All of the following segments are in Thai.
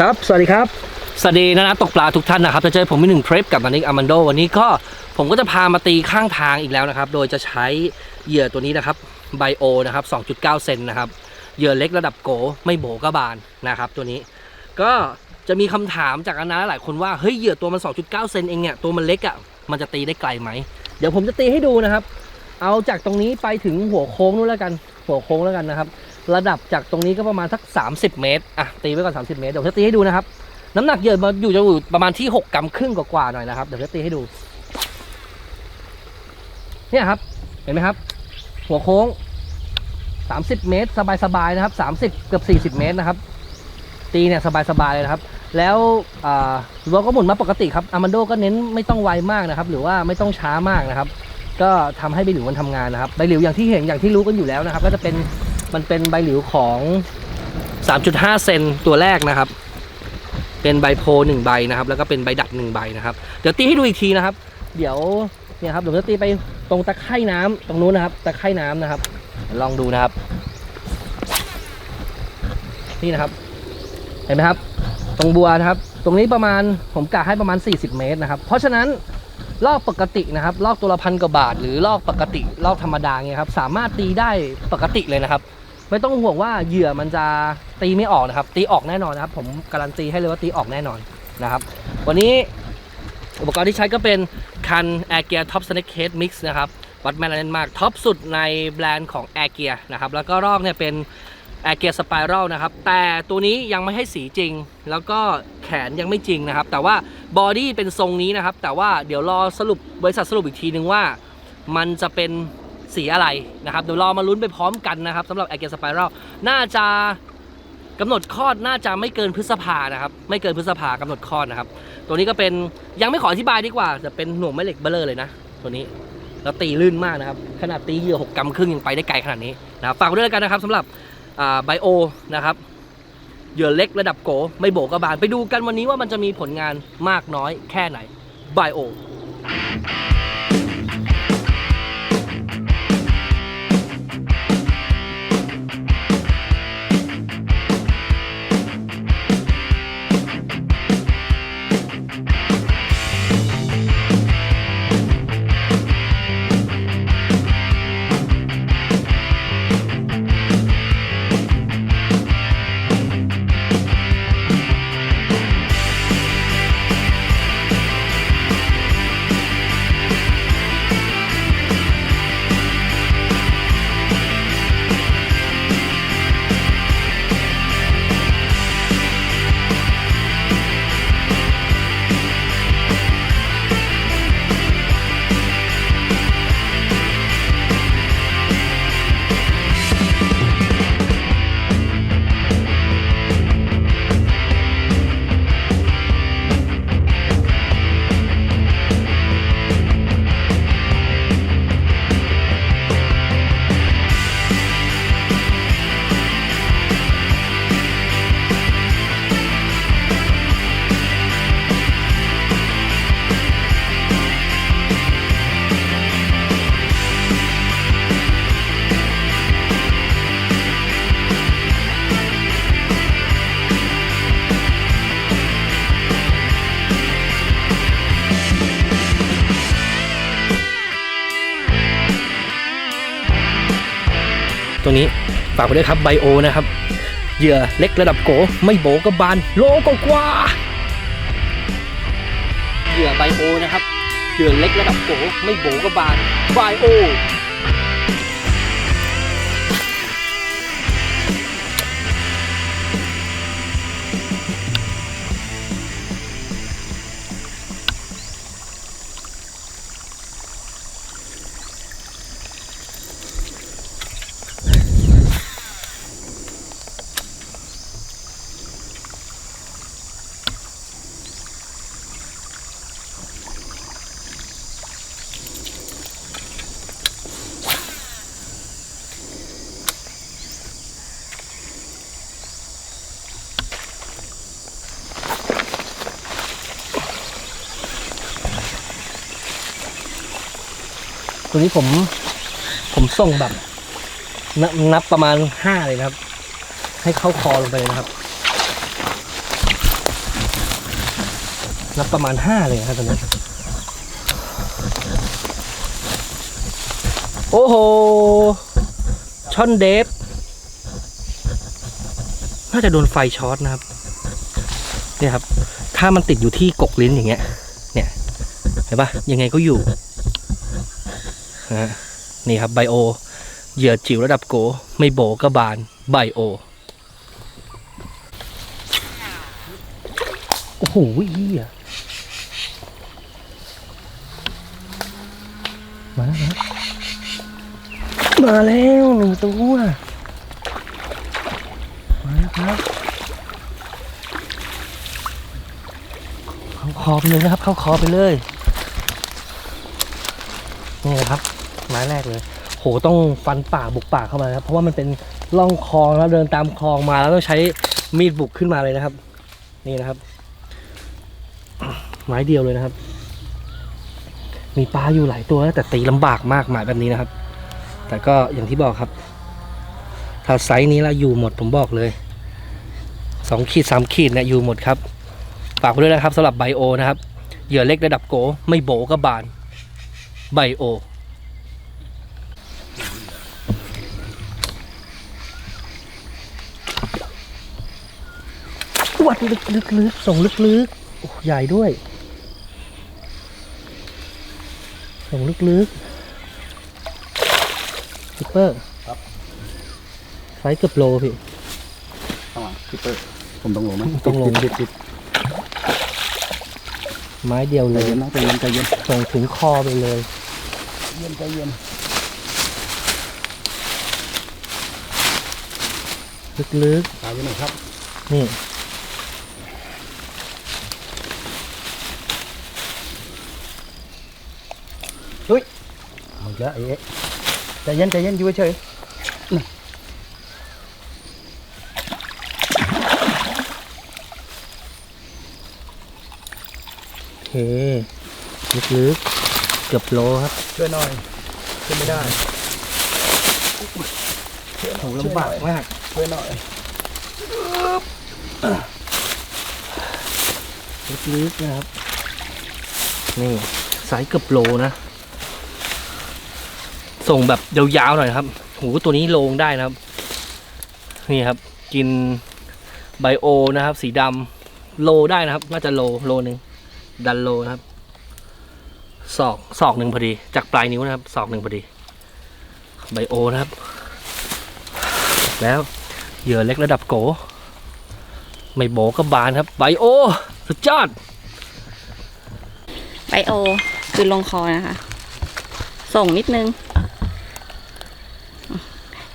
ครับ สวัสดีครับ สวัสดีนะนะตกปลาทุกท่านนะครับจะเจอผมมีหนึ่งเทรปกับมันนิกอามันโดวันนี้ก็ผมก็จะพามาตีข้างทางอีกแล้วนะครับ โดยจะใช้เหยื่อตัวนี้นะครับไบโอนะครับ 2.9 เซนนะครับ เหยื่อเล็กระดับโกไม่โบก็บานนะครับ ตัวนี้ ก็จะมีคำถามจากอนาหลายคนว่า เฮ้ย เหยื่อตัวมัน 2.9 เซนเองเนี่ย ตัวมันเล็กอะ่ะ มันจะตีได้ไกลไหม เดี๋ยวผมจะตีให้ดูนะครับ เอาจากตรงนี้ไปถึงหัวโค้งนู้นแล้วกัน หัวโค้งแล้วกันนะครับ ระดับจากตรงนี้ก็ประมาณสัก 30 เมตรอะตีไว้ก่อน 30 เมตร เดี๋ยวจะตีให้ดูนะครับ น้ำหนักเหยื่อมาอยู่จะอยู่ประมาณที่ 6กรัมครึ่งกว่าๆหน่อยนะครับ เดี๋ยวจะตีให้ดู เนี่ยครับ เห็นไหมครับ หัวโค้ง 30 เมตร สบายๆนะครับ 30 เกือบ40 เมตรนะครับ ตีเนี่ยสบายๆเลยนะครับ แล้วอ่ารั้วก็หมุนมาปกติครับอามันโดก็เน้นไม่ต้องไวมากนะครับ หรือว่าไม่ต้องช้ามากนะครับ ก็ทำให้ใบหลิวมันทำงานนะครับ ใบหลิวอย่างที่เห็นอย่างที่รู้กันอยู่แล้วนะครับ ก็จะเป็น มันเป็นใบหลิวของ 3.5 เซนตัวแรกนะครับ เป็นใบโพหนึ่งใบนะครับ แล้วก็เป็นใบดัดหนึ่งใบนะครับ เดี๋ยวตีให้ดูอีกทีนะครับ เดี๋ยวเนี่ยครับเดี๋ยวจะตีไปตรงตะไคร่น้ำตรงนู้นนะครับตะไคร่น้ำนะครับ ลองดูนะครับ นี่นะครับ เห็นไหมครับ ตรงบัวนะครับ ตรงนี้ประมาณผมกะให้ประมาณ 40 เมตรนะครับ เพราะฉะนั้นลอกปกตินะครับลอกตัวละพันกว่าบาท หรือลอกปกติลอกธรรมดาเงี้ยครับสามารถตีได้ปกติเลยนะครับ ไม่ต้องห่วงว่าเหยื่อมันจะตีไม่ออกนะครับ ตีออกแน่นอนนะครับ ผมการันตีให้เลยว่าตีออกแน่นอนนะครับ วันนี้อุปกรณ์ที่ใช้ก็เป็นคัน Air Gear Top Snake Case Mix นะครับ วัดแมนแลนด์มากท็อปสุดในแบรนด์ของ Air Gear นะครับ แล้วก็รอกเนี่ยเป็น Air Gear Spiral นะครับ แต่ตัวนี้ยังไม่ให้สีจริง แล้วก็แขนยังไม่จริงนะครับ แต่ว่าบอดี้เป็นทรงนี้นะครับ แต่ว่าเดี๋ยวรอสรุปบริษัทสรุปอีกทีนึงว่า มันจะเป็น สีอะไรนะครับเดี๋ยวรอมาลุ้นไปพร้อมกันนะครับสำหรับ Air Gear Spiral น่าจะกำหนดคลอดน่าจะไม่เกินพฤษภานะครับไม่เกินพฤษภากำหนดคลอดนะครับ ตัวนี้ก็เป็นยังไม่ขออธิบายดีกว่าจะเป็นหน่วงแม่เหล็กเบลเลอร์เลยนะ ตัวนี้แล้วตีลื่นมากนะครับขนาดตีเหยื่อหกกำครึ่งยังไปได้ไกลขนาดนี้นะครับฝากด้วยแล้วกันนะครับสำหรับไบโอนะครับเหยื่อเล็กระดับโกไม่โบกกระบาลไปดูกันวันนี้ว่ามันจะมีผลงานมากน้อยแค่ไหนไบโอ ตัวนี้ฝากไปด้วยครับไบโอนะครับเหยื่อเล็กระดับโกไม่โบก็บานโลก็กว่าเหยื่อไบโอนะครับเหยื่อเล็กระดับโกไม่โบก็บานไบโอ ตัวนี้ผม ผมส่งแบบนนับประมาณห้าเลยนะครับ ให้เข้าคอลงไปเลยนะครับ นับประมาณห้าเลยนะครับตอนนี้โอ้โหช่อนเดฟน่าจะโดนไฟช็อตนะครับ เนี่ยครับ ถ้ามันติดอยู่ที่กกลิ้นอย่างเงี้ย เนี่ย เห็นปะยังไงก็อยู่ นะนี่ครับไบโอเหยื่อจิ๋วระดับโก ไม่โบก็บานไบโอโอ้โหเหี้ยมาแล้วนะมาแล้วหนึ่งตัวมาแล้วครับเข้าคอไปเลยนะครับ เข้าคอไปเลยนี่นะครับ ไม้แรกเลย โหต้องฟันป่าบุกป่าเข้ามาครับเพราะว่ามันเป็นร่องคลองแล้วเดินตามคลองมาแล้วต้องใช้มีดบุกขึ้นมาเลยนะครับ นี่นะครับ ไม้เดียวเลยนะครับ มีปลาอยู่หลายตัวแต่ตีลำบากมากหมายแบบนี้นะครับ แต่ก็อย่างที่บอกครับ ถ้าไซส์นี้ละอยู่หมดผมบอกเลยสองขีดสามขีดเนี่ยอยู่หมดครับฝากไว้ด้วยนะครับสำหรับไบโอนะครับเหยื่อเล็กระดับโก ไม่โบก็บานไบโอ ลึกลึกลึกส่งลึกลึกโอ้ใหญ่ด้วย ส่งลึกลึกซุปเปอร์ครับไซส์เกือบโลพี่ข้างหลังพี่เปิ้ลผมต้องลงไหมต้องลงติดติดไม้เดียวใจเลยเย็นนะใจเย็นใจเย็นส่งถึงคอไปเลย เย็นใจเย็นลึกตายไปหน่อยครับๆ นี่มันเยอะไอ้เอ๊ะใจเย็นใจเย็นอยู่เฉยโอเคลึกๆเกือบโลครับ ช่วยหน่อยช่วยไม่ได้โหลำบากมากช่วยหน่อยลึกๆนะครับ นี่ไซส์เกือบโลนะ ส่งแบบยาวๆหน่อยครับ หูตัวนี้โลงได้นะครับ นี่ครับ กินไบโอนะครับ สีดำโลได้นะครับ น่าจะโลโลหนึ่งดันโลนะครับศอกศอกหนึ่งพอดี จากปลายนิ้วนะครับศอกหนึ่งพอดี ไบโอนะครับ แล้วเหยื่อเล็กระดับโก ไม่โบก็บานครับ ไบโอ สุดยอด ไบโอ คือลงคอนะคะ ส่งนิดนึง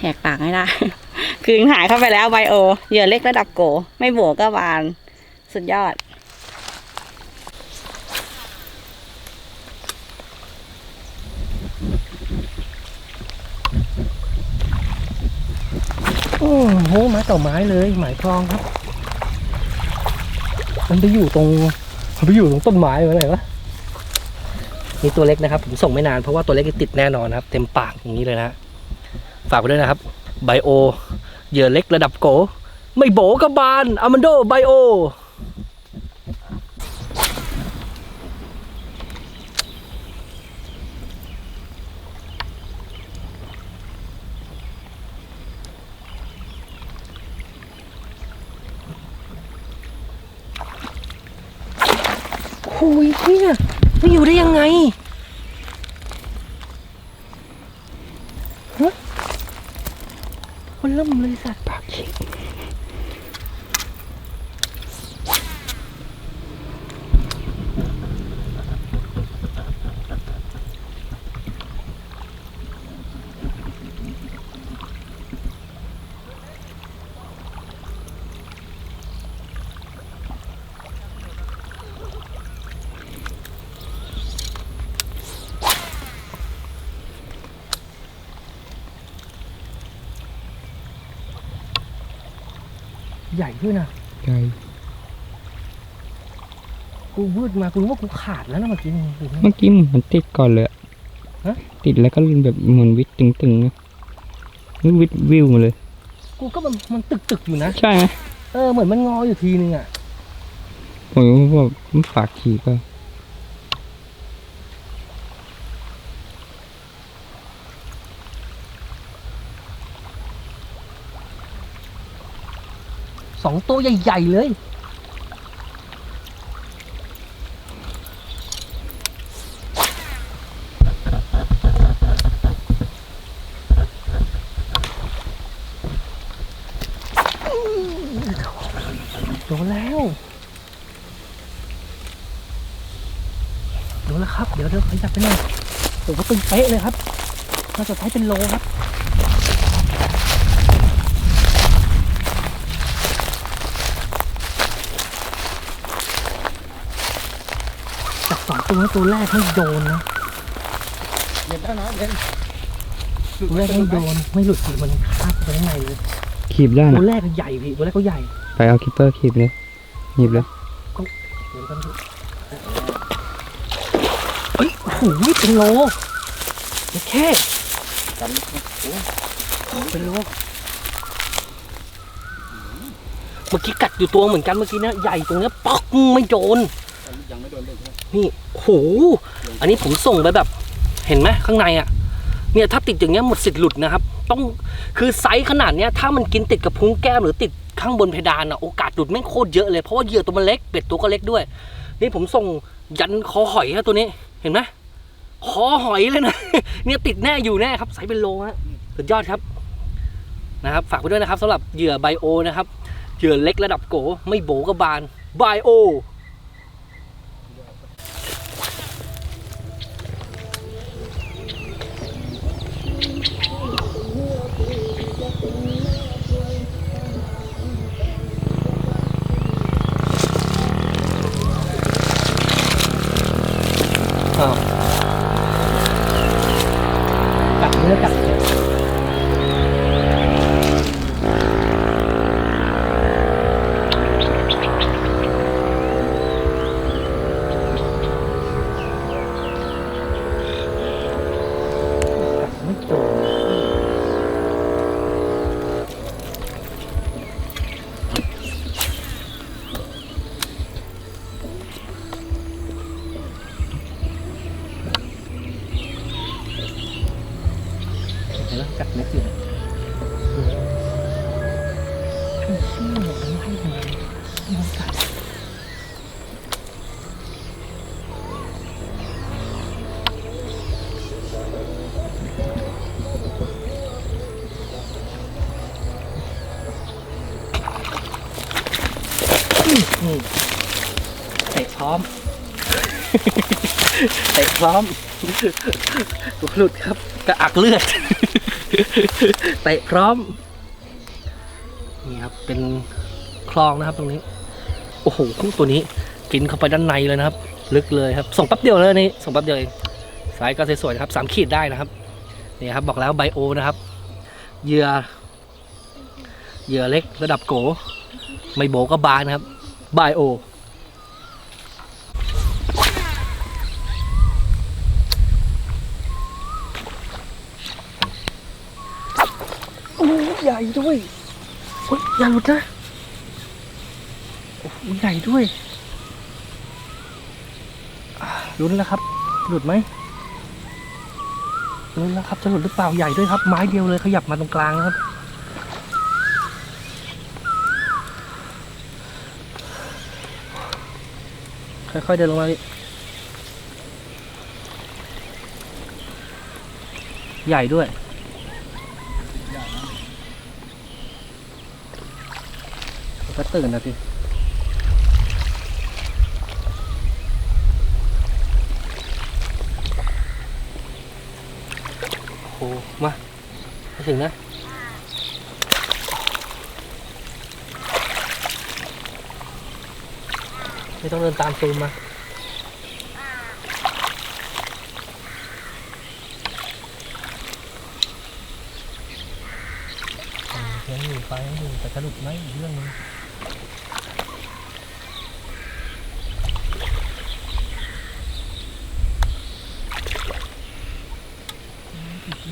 แหกปากไม่ได้ คือหายเข้าไปแล้วไบโอ เหยื่อเล็กระดับโก ไม่บวกก็บาน สุดยอด โอ้โหไม้ต่อไม้เลยหมายคลองครับ มันไปอยู่ตรงมันไปอยู่ตรงต้นไม้ไว้ไหนวะนี่ตัวเล็กนะครับ ผมส่งไม่นานเพราะว่าตัวเล็กติดแน่นอนนะครับ เต็มปากอย่างนี้เลยนะ ฝากไว้ด้วยนะครับไบโอเหยื่อเล็กระดับโก ไม่โบกับบานอามันโดไบโอโอ้ยเนี่ยไมันอยู่ได้ยังไงฮะคน เริ่มเลยสัตว์ปากฉีก ใหญ่ด้วยนะใช่กูวืดมากูรู้ว่ากูขาดแล้วนะเมื่อกี้นี่เมื่อกี้มันติดก่อนเลยอะฮะติดแล้วก็แบบเหมือนวิทย์ตึงๆนะนึกวิทย์วิวมาเลย กูก็มันมันตึกตึกๆอยู่นะ ใช่ไหมเออเหมือนมันงออยู่ทีนึงอะผมว่ามันฝากขี่ก็ สองตัวใหญ่ๆเลย โดนแล้ว โดนแล้วครับ เดี๋ยวเดี๋ยวขยับไปหน่อยโอ้โหตึงเป๊ะเลยครับ น่าจะใช้เป็นโลครับ จาก สองตัวตัวแรกไม่โดนนะเย็นแล้วนะเย็นตัวแรกไม่โดนไม่หลุดสิมันคาบไปข้างในเลยขีบได้ตัวนะแรกก็ใหญ่พี่ตัวแรกก็ใหญ่ไปเอาคิปเปอร์ขีบเลยหยิบเลยเดี๋ยวกันดูเฮ้ยโอ้โหเป็นโลโอเคกันโอ้เป็นโลเมื่อกี้กัดอยู่ตัวเหมือนกันเมื่อกี้เนะใหญ่ตรงเนี้ยป๊อกไม่โดนยังไม่โด นี่โหอันนี้ผมส่งไปแบบ เห็นไหมข้างในอะ เนี่ยถ้าติดอย่างเงี้ยหมดสิทธิ์หลุดนะครับ ต้องคือไซส์ขนาดเนี้ยถ้ามันกินติดกับพุงแก้มหรือติดข้างบนเพดานอะโอกาสหลุดแม่งโคตรเยอะเลยเพราะว่าเหยื่อตัวมันเล็กเป็ดตัวก็เล็กด้วย นี่ผมส่งยันคอหอยครับตัวนี้เห็นไหมคอหอยเลยนะเนี่ยติดแน่อยู่แน่ครับไซส์เป็นโลฮะสุดยอดครับนะครับฝากไปด้วยนะครับสำหรับเหยื่อไบโอนะครับเหยื่อเล็กระดับโก ไม่โบกับบานไบโอ เตะพร้อมเตะพร้อมตัวหลุดครับ กระอักเลือดเตะพร้อม นี่ครับ เป็นคลองนะครับตรงนี้ โอ้โหตัวนี้ กินเข้าไปด้านในเลยนะครับ ลึกเลยครับ ส่งแป๊บเดียวเลยนี่ ส่งแป๊บเดียวเองสายก็สวยๆนะครับสามขีดได้นะครับ นี่ครับ บอกแล้วไบโอนะครับ เหยื่อ เหยื่อเล็กระดับโก ไม่โบก็บานนะครับ ไบโอ โอ้ใหญ่ ด้วยโอ้ยอย่าหลุดนะโอ้โหใหญ่ด้วยลุ้นแล้วครับ หลุดไหมลุ้นแล้วครับจะหลุดหรือเปล่าใหญ่ด้วยครับ ไม้เดียวเลยขยับมาตรงกลางนะครับค่อยๆเดินลงมาใหญ่ด้วย ก็ตื่นนะสิโอ้มามาถึงนะไม่ต้องเดินตามซูมมายังอยู่ไปยังอยู่แต่กระดุกไหมอีกเรื่องนึง อ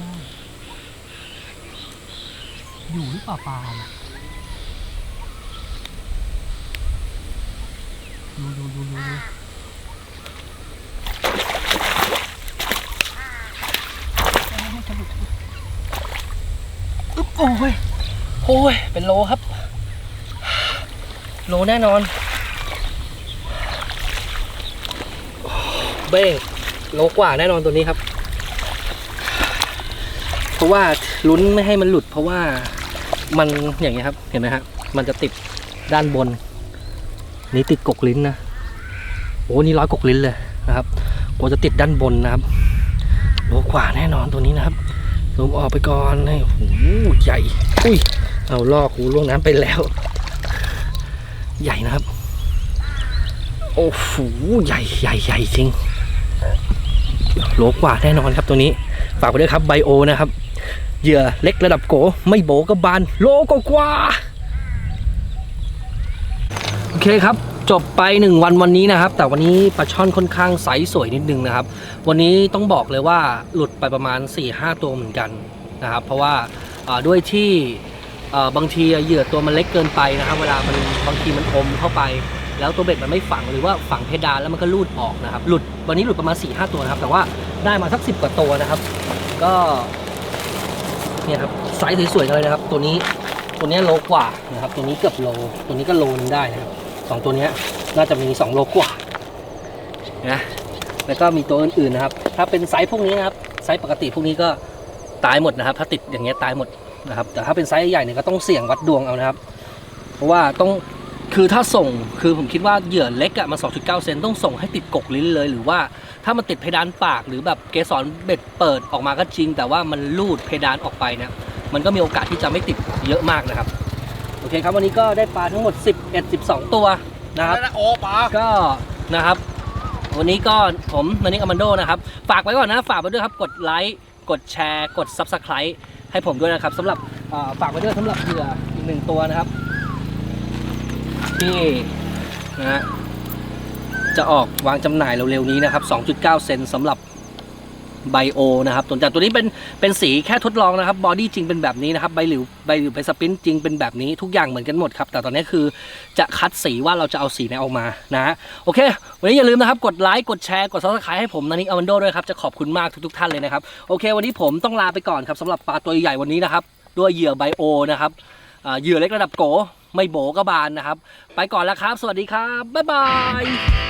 ยู่หรือเปล่าปลาน่ะดูดูดูดูดูอึ๊บโอ้ยโอ้ย เป็นโลครับ โลแน่นอน เบ้งโลกว่าแน่นอนตัวนี้ครับ ราะว่าลุ้นไม่ให้มันหลุด เพราะว่ามันอย่างเงี้ยครับ เห็นไหมฮะมันจะติดด้านบน นี่ติดกกลิ้นนะโอ้นี่ร้อยกกลิ้นเลยนะครับกลัวจะติดด้านบนนะครับโลกว่าแน่นอนตัวนี้นะครับลมออกไปก่อนนี่โอ้ใหญ่อุ้ยเอาลอกหูล่วงน้ำไปแล้ว ใหญ่นะครับ โอ้โหใหญ่ใหญ่ใหญ่จริงโลกว่าแน่นอนครับตัวนี้ ฝากไปด้วยครับไบโอนะครับ เหยื่อเล็กระดับโก ไม่โบก็บานโลก็กว่า โอเคครับ จบไป 1 วันวันนี้นะครับ แต่วันนี้ปลาช่อนค่อนข้างใสสวยนิดนึงนะครับ วันนี้ต้องบอกเลยว่าหลุดไปประมาณ 4-5 ตัวเหมือนกันนะครับ เพราะว่าด้วยที่บางทีเหยื่อตัวมันเล็กเกินไปนะครับ เวลามันบางทีมันอมเข้าไป แล้วตัวเบ็ดมันไม่ฝังหรือว่าฝังเพดานแล้วมันก็ลูดออกนะครับ หลุดวันนี้หลุดประมาณ4ีหตัวนะครับ แต่ว่าได้มาสัก 10 กว่าตัวนะครับ ก็ เนี่ยครับไซส์สวยๆเลยนะครับ ตัวนี้ตัวนี้โลกว่านะครับ ตัวนี้เกือบโล ตัวนี้ก็โลนึงได้นะครับสองตัวนี้น่าจะมี 2 โลกว่านะแล้วก็มีตัวอื่นๆนะครับ ถ้าเป็นไซส์พวกนี้นะครับไซส์ปกติพวกนี้ก็ตายหมดนะครับ ถ้าติดอย่างเงี้ยตายหมดนะครับ แต่ถ้าเป็นไซส์ใหญ่เนี่ยก็ต้องเสี่ยงวัดดวงเอานะครับ เพราะว่าต้อง คือถ้าส่งคือผมคิดว่าเหยื่อเล็กอะมัน 2.9 เซนต้องส่งให้ติดกกลิ้นเลย หรือว่าถ้ามันติดเพดานปากหรือแบบเกสรเบ็ดเปิดออกมาก็จริง แต่ว่ามันลูดเพดานออกไปเนี่ยมันก็มีโอกาสที่จะไม่ติดเยอะมากนะครับ โอเคครับวันนี้ก็ได้ปลาทั้งหมด 11 12 ตัวนะครับโอ้ปลาก็นะครับ วันนี้ก็ผมนันนิกอมันโดนะครับ ฝากไว้ก่อนนะฝากไว้ด้วยครับกดไลค์กดแชร์ กด Subscribe ให้ผมด้วยนะครับสำหรับเอ่อฝากไว้ด้วยสำหรับเหยื่ออีกหนึ่งตัวนะครับ ที่นะฮะจะออกวางจำหน่ายเร็วๆนี้นะครับ 2.9 เซนสำหรับไบโอนะครับตัวแต่ตัวนี้เป็นเป็นสีแค่ทดลองนะครับบอดี้จริงเป็นแบบนี้นะครับใบหลิวใบหลิวใบสปรินจริงเป็นแบบนี้ทุกอย่างเหมือนกันหมดครับ แต่ตอนนี้คือจะคัดสีว่าเราจะเอาสีไหนออกมานะฮะโอเค วันนี้อย่าลืมนะครับ กดไลค์กดแชร์กดซับสไครต์ให้ผมนันนิกอวันโดด้วยครับจะขอบคุณมากทุกๆท่านเลยนะครับโอเค วันนี้ผมต้องลาไปก่อนครับสำหรับปลาตัวใหญ่วันนี้นะครับด้วยเหยื่อไบโอนะครับเหยื่อเล็กระดับโก ไม่โบก็บานนะครับ ไปก่อนแล้วครับ สวัสดีครับ บ๊ายบาย